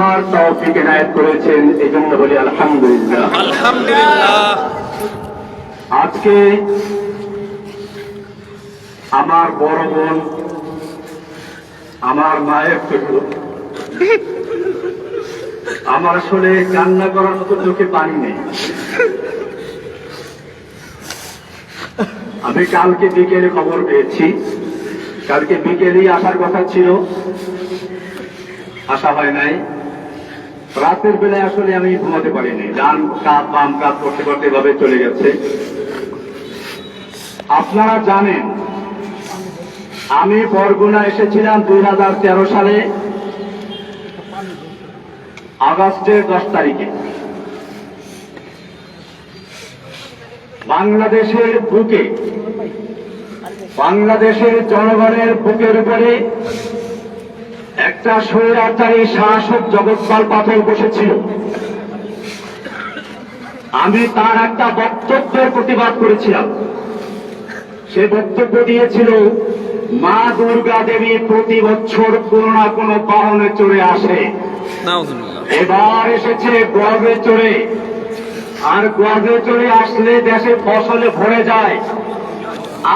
বুঝার তৌফিক এনায়েত করেছেন এই জন্য বলি আলহামদুলিল্লাহ। আলহামদুলিল্লাহ। আজকে আমার বড় বোন আমার মায়ের থেকে আমার আসলে কান্না করার মতো চোখে পানি নেই। আমি কালকে বিকেলে খবর পেয়েছি। কালকে বিকেলেই আসার কথা ছিল। আসা হয় নাই। রাতের বেলায় আসলে আমি ঘুমাতে পারিনি। ডান কাত, বাম কাত, করতে করতে এভাবে চলে গেছে। আপনারা জানেন, আমি বরগুনা এসেছিলাম দুই হাজার তেরো সালে, আগস্টের দশ তারিখে। বাংলাদেশের বুকে, বাংলাদেশের জনগণের বুকের উপরে একটা স্বৈরাচারী শাসক জগৎপাল পাথর বসেছিল। আমি তার একটা বক্তব্যের প্রতিবাদ করেছিলাম। সে বক্তব্য দিয়েছিল মা দুর্গা দেবী প্রতি বছর কোনো না কোনো বাহনে চড়ে আসে। এবার এসেছে গর্বে চড়ে। আর গর্বে চড়ে আসলে দেশে ফসলে ভরে যায়।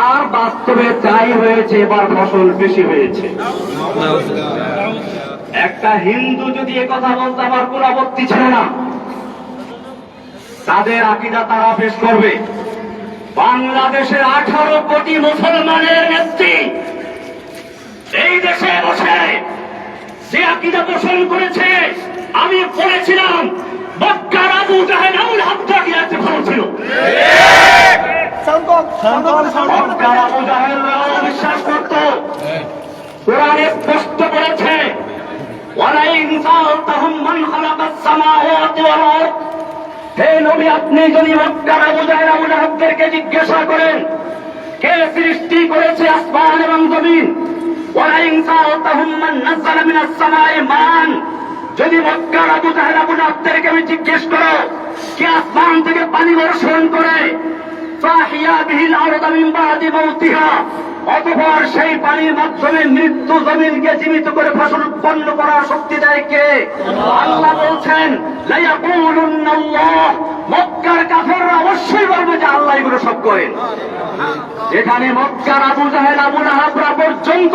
আর বাস্তবে তাই হয়েছে, এবার ফসল বেশি হয়েছে। একটা হিন্দু যদি এ কথা বলতে আমার কোন আপত্তি ছিল না, তাদের আকিদা তারা পেশ করবে। বাংলাদেশের আঠারো কোটি মুসলমানের নেত্রী এই দেশে বসে যে আকিদা পোষণ করেছে, আমি পড়েছিলাম মক্কার আবু জাহেদ আবুল হাবজাকে আছে ভালো ছিল? মক্কার আবু জাহেদরাও বিশ্বাস করত। কোরআনে স্পষ্ট বলেছে ওয়ালাইন সালতাহুম মান খালাকাস সামাওয়াতি ওয়াল আরদ। হে নবী আপনি যদি মক্কার আবু জাহেল আবু লাহাবদেরকে জিজ্ঞাসা করেন কে সৃষ্টি করেছে আসমান এবং জমিন? ওয়ালাইন সালতাহুম মান নাযালা মিনাস সামাই মান। যদি মক্কার আবু জাহেল আবু লাহাবদেরকে আমি জিজ্ঞেস করো, কে আসমান থেকে পানি বর্ষণ করে? অতঃপর সেই পানির মাধ্যমে মৃত্যু জমিনকে জীবিত করে ফসল উৎপন্ন করার শক্তি দেয় কে? আল্লাহ বলছেন মক্কার কাফেররা অবশ্যই বলবে যে আল্লাহ এগুলো সব করেন। যেখানে মক্কার আবু জাহেল আবু লাহাবরা পর্যন্ত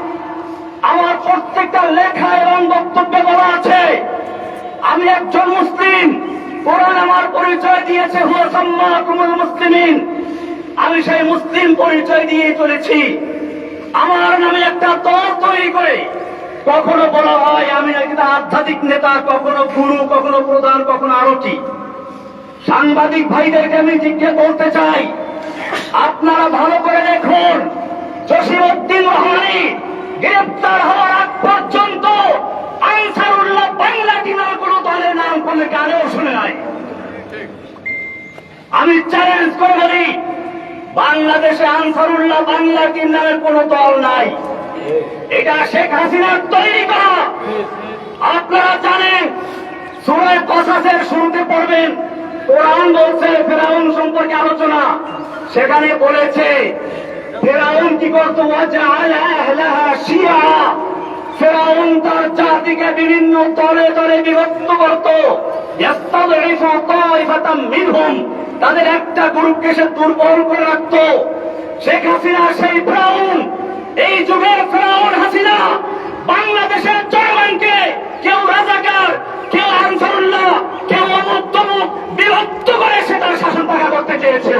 আমার প্রত্যেকটা লেখা এবং বক্তব্যে বলা আছে, আমি একজন মুসলিম। কোরআন আমার পরিচয় দিয়েছে হুয়াসাম্মা কুমুল মুসলিমিন। আমি সেই মুসলিম পরিচয় দিয়ে চলেছি। আমার নামে একটা দল তৈরি করে, কখনো বলা হয় আমি একটা আধ্যাত্মিক নেতা, কখনো গুরু, কখনো প্রধান, কখনো আরও কি সাংবাদিক ভাইদেরকে আমি জিজ্ঞেস করতে চাই, আপনারা ভালো করে দেখুন, জসিমউদ্দিন রহমানি গ্রেপ্তার হওয়ার আগ পর্যন্ত আনসারুল্লাহ বাংলা টিনার কোন দলের নাম কোনো গানেও শুনে নাই। আমি চ্যালেঞ্জ করে বলি, বাংলাদেশে আনসারুল্লাহ বাংলা টিম নামের কোন দল নাই। এটা শেখ হাসিনার তৈরি করা। আপনারা জানেন, সুরায় কসাসের শুনতে পড়বেন, কোরআন বলছে, ফেরাউন সম্পর্কে আলোচনা। সেখানে বলেছে ফেরাউন কি করতো? ফেরাউন তার জাতিকে বিভিন্ন দলে দলে বিভক্ত করত। তাদের একটা গ্রুপকে সে দুর্বল করে রাখত। শেখ হাসিনা, সেই ফেরাউন। এই যুগের ফেরাউন হাসিনা বাংলাদেশের জনগণকে কেউ রাজাকার, কেউ আনসারুল্লাহ, কেউ অমুক বিভক্ত করে সে তার শাসন করতে চেয়েছিল।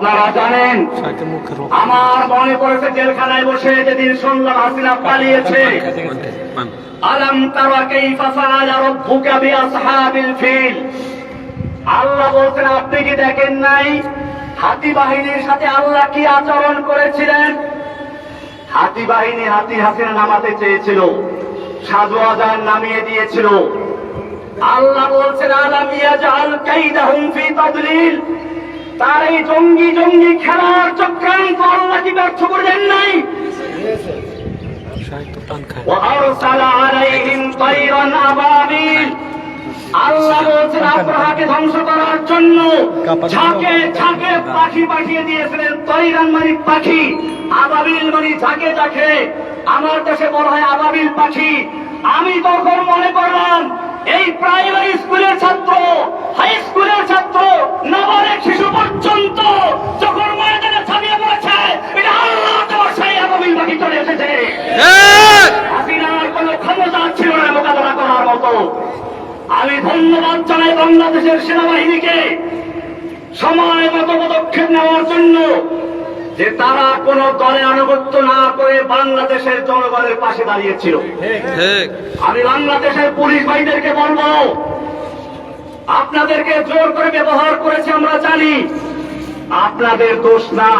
আপনারা জানেন আমার মনে পড়েছে জেলখানায় বসে যেদিন শুনলাম হাসিনা পালিয়েছে। আলম তারা কাইফা ফাআলা রাব্বুকা বিআসহাবিল ফিল। আল্লাহ বলছেন আপনি কি দেখেন নাই? হাতি বাহিনীর সাথে আল্লাহ কি আচরণ করেছিলেন? হাতি বাহিনী হাতি হাসিনা নামাতে চেয়েছিল সাজু আজান নামিয়ে দিয়েছিল। আল্লাহ বলছেন আলাম ইয়াজআল কাইদাহুম ফি তাদলিল। তার এই জঙ্গি জঙ্গি খেলার চক্রান্ত আল্লাহ কি ব্যর্থ করে দেন নাই? আল্লাহ বলছেন আব্রাহাকে ধ্বংস করার জন্য ঝাঁকে ঝাঁকে পাখি পাঠিয়ে দিয়েছিলেন। তৈরান পাখি আবাবিল ঝাঁকে ঝাঁকে। আমার দেশে বলা হয় আবাবিল পাখি। আমি তখন মনে করলাম এই প্রাইমারি স্কুলের ছাত্র, হাই স্কুলের ছাত্র, নাবালেক শিশু পর্যন্ত যখন ময়দানে ছাপিয়ে পড়েছে, এটা আল্লাহ তোমার পাখি চলে এসেছে। কোন ক্ষমতা ছিল না করার মতো। আমি ধন্যবাদ জানাই বাংলাদেশের সেনাবাহিনীকে। সময় মতো পদক্ষেপ নেওয়ার জন্য যে তারা কোন দলের আনুগত্য না করে বাংলাদেশের জনগণের পাশে দাঁড়িয়েছিল। ঠিক। আমি বাংলাদেশের পুলিশ ভাইদেরকে বলব আপনাদেরকে জোর করে ব্যবহার করেছে আমরা জানি। আপনাদের দোষ না।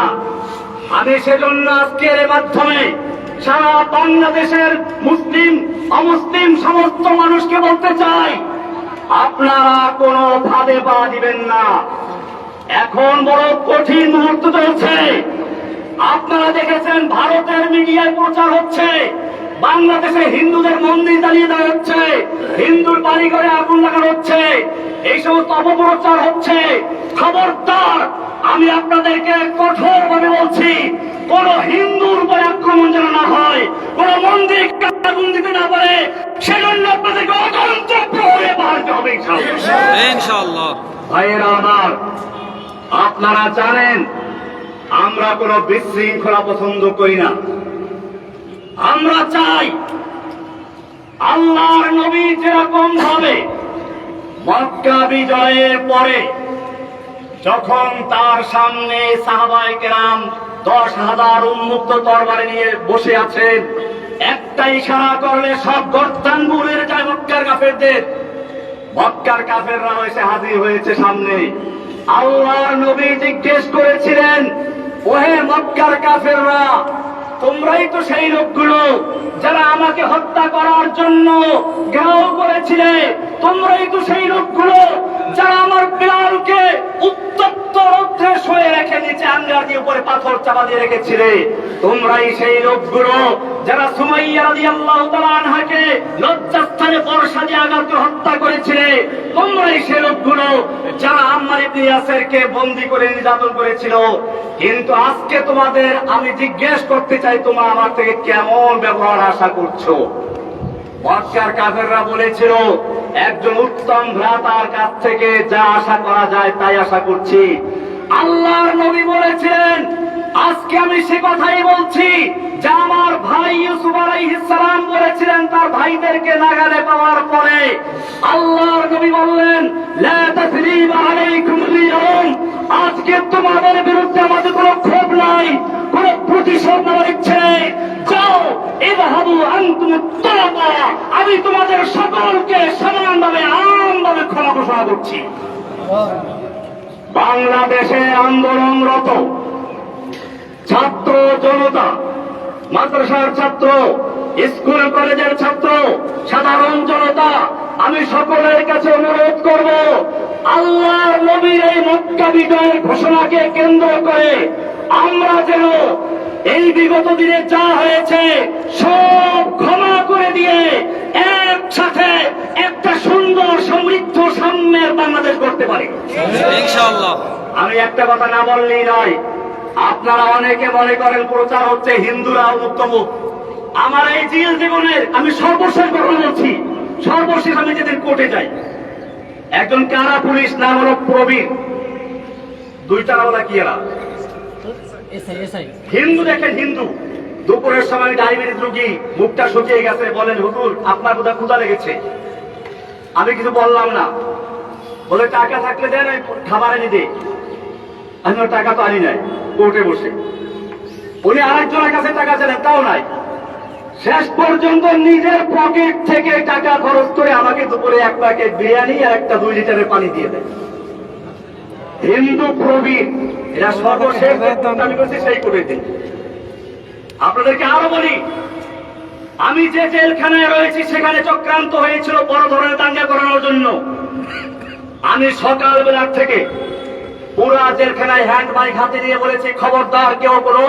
আমি সেজন্য আজকের এর মাধ্যমে সারা বাংলাদেশের মুসলিম অমুসলিম সমস্ত মানুষকে বলতে চাই আপনারা কোনো ভাবে পা দিবেন না। এখন বড় কঠিন মুহূর্ত চলছে। আপনারা দেখেছেন ভারতের মিডিয়ায় প্রচার হচ্ছে। বাংলাদেশে হিন্দুদের মন্দির জ্বালিয়ে দেওয়া হচ্ছে। হিন্দুর বাড়ি ঘরে আগুন লাগানো হচ্ছে। এই সমস্ত অপপ্রচার হচ্ছে। খবরদার আমি আপনাদেরকে কঠোর ভাবে বলছি কোন হিন্দুর উপরে আক্রমণ যেন না হয় কোন মন্দির আগুন দিতে না পারে সেজন্য আপনাদেরকে অতন্ত্র প্রহরে বাড়তে হবে ভাইয়েরা আমার আপনারা জানেন আমরা কোনো বিশৃঙ্খলা পছন্দ করি না। আমরা চাই আল্লাহর নবী যেরকম ভাবে মক্কা বিজয়ের পরে যখন তার সামনে সাহাবাই কেরাম দশ হাজার উন্মুক্ত তরবারি নিয়ে বসে আছেন, একটা ইশারা করলে সব গর্তান বুড়ের যায় মক্কার কাফেরদের, মক্কার কাফেররা এসে হাজির হয়েছে সামনে। আল্লাহর নবী জিজ্ঞেস করেছিলেন ওহে মক্কার কাফেররা, তোমরাই তো সেই লোকগুলো যারা আমাকে হত্যা করার জন্য ঘেরাও করেছিলে। তোমরাই তো সেই লোকগুলো যারা আমার বিলালকে উত্তপ্ত রৌদ্রে শুয়ে রেখে নিচে আঙ্গার দিয়ে উপরে পাথর চাপা দিয়ে রেখেছিলে। তোমরাই সেই লোকগুলো যারা সুমাইয়া রাদিয়াল্লাহু তাআলা আনহাকে লজ্জাস্থানে বর্ষা দিয়ে হত্যা করেছিলে, তোমরাই সেই লোকগুলো যারা আম্মার ইবনে বন্দী করে নির্যাতন করেছিল। কিন্তু আজকে তোমাদের আমি জিজ্ঞেস করতে চাই, তোমরা আমার থেকে কেমন ব্যবহার আশা করছ? মক্কার কাফেররা বলেছিল, একজন উত্তম ভ্রাতার কাছ থেকে যা আশা করা যায় তাই আশা করছি। আল্লাহর নবী বলেছিলেন, আজকে আমি সে কথাই বলছি যা আমার ভাই ইউসুফ সালাম বলেছিলেন তার ভাইদেরকে নাগালে পাওয়ার পরে। আল্লাহর নবী বললেন আজকে তোমাদের বিরুদ্ধে আমাদের কোনো ক্ষোভ নাই, কোনো আমি তোমাদের সকলকে সমানভাবে আমভাবে ক্ষমা ঘোষণা করছি। বাংলাদেশে আন্দোলনরত ছাত্র জনতা, মাদ্রাসার ছাত্র, স্কুল কলেজের ছাত্র, সাধারণ জনতা, আমি সকলের কাছে অনুরোধ করব আল্লাহ নবীর এই মক্কা বিজয়ের ঘোষণাকে কেন্দ্র করে আমরা যেন এই বিগত দিনে যা হয়েছে সব ক্ষমা করে দিয়ে একসাথে একটা সুন্দর সমৃদ্ধ সাম্যের বাংলাদেশ করতে পারে। আমি একটা কথা না বললেই নয় আপনারা অনেকে মনে করেন প্রচার হচ্ছে হিন্দুরা উত্তম। আমার এই জিল জীবনের আমি সর্বশেষ কথা বলছি সর্বশেষ আমি যেদিন কোর্টে যাই একজন কারা পুলিশ নাম হলো প্রবীণ দুইটা বলা কি এরা? হিন্দু দেখেন হিন্দু। দুপুরের সময় ডায়াবেটিস রুগী মুখটা শুকিয়ে গেছে, বলেন, হুজুর, আপনার বোধহয় ক্ষুদা লেগেছে। আমি কিছু বললাম না। বলে, টাকা থাকলে দেন আমি খাবার এনে দিই আমি টাকা তো আনি নাই, কোর্টে বসে। উনি আরেকজনের কাছে টাকা চাইলেন, তাও নাই। শেষ পর্যন্ত নিজের পকেট থেকে টাকা খরচ করে আমাকে দুপুরে এক প্যাকেট বিরিয়ানি আর একটা দুই লিটারের পানি দিয়ে দেয়। হিন্দু প্রবীণ এরা সর্বশেষ কোনটা করছি আপনাদেরকে আরও বলি, আমি যে জেলখানায় রয়েছি, সেখানে চক্রান্ত হয়েছিল বড় ধরনের দাঙ্গা করানোর জন্য। আমি সকালবেলার থেকে পুরা জেলখানায় হ্যান্ড মাইক হাতে নিয়ে বলেছি, খবরদার কেউ কোনো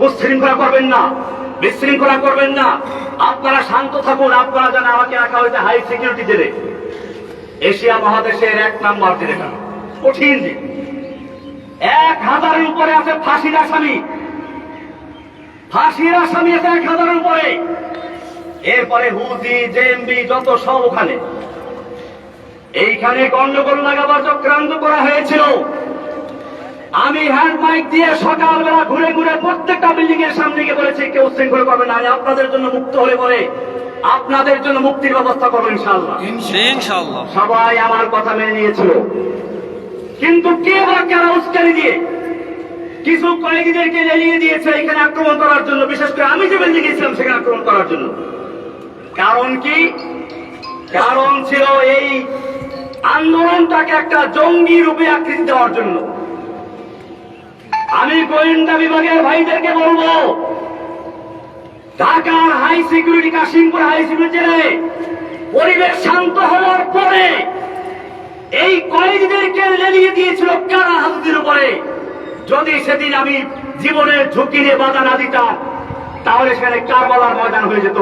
বিশৃঙ্খলা করবেন না, বিশৃঙ্খলা করবেন না। আপনারা শান্ত থাকুন, আপনারা জানেন আমাকে রাখা হয়েছে হাই সিকিউরিটি জেলে। এশিয়া মহাদেশের এক নাম্বার জেলেটা কঠিন জেল। এক হাজারের উপরে আছে ফাঁসির আসামি। ফাঁসির আসামি আছে এক হাজারের উপরে। এরপরে হুজি জেএমবি যত সব ওখানে। এইখানে গন্ডগোল লাগাবার চক্রান্ত করা হয়েছিল। আমি হ্যান্ড মাইক দিয়ে সকালবেলা ঘুরে ঘুরে প্রত্যেকটা বিল্ডিং এর সামনে গিয়ে বলেছি কেউ উশৃঙ্খল করবে না। আমি আপনাদের জন্য মুক্ত হয়ে পরে আপনাদের জন্য মুক্তির ব্যবস্থা করব ইনশাআল্লাহ। ইনশাআল্লাহ। সবাই আমার কথা মেনে নিয়েছিল। কিন্তু কে বা কারা উস্কানি দিয়ে? কিছু কয়েদিদেরকে লেলিয়ে দিয়েছে এখানে আক্রমণ করার জন্য। বিশেষ করে আমি যে বেঁধে গেছিলাম সেখানে আক্রমণ করার জন্য। কারণ কি? কারণ ছিল এই আন্দোলনটাকে একটা জঙ্গি রূপে আকৃতি দেওয়ার জন্য। আমি গোয়েন্দা বিভাগের ভাইদেরকে বলব, ঢাকার high security Kashimpur high security পরিবেশ শান্ত হওয়ার পরে এই কয়েকদেরকে লেলিয়ে দিয়েছিল কারা হাতুদের উপরে? যদি সেদিন আমি জীবনের ঝুঁকি নিয়ে বাধা না দিতাম, তাহলে সেখানে কারবালার ময়দান হয়ে যেত।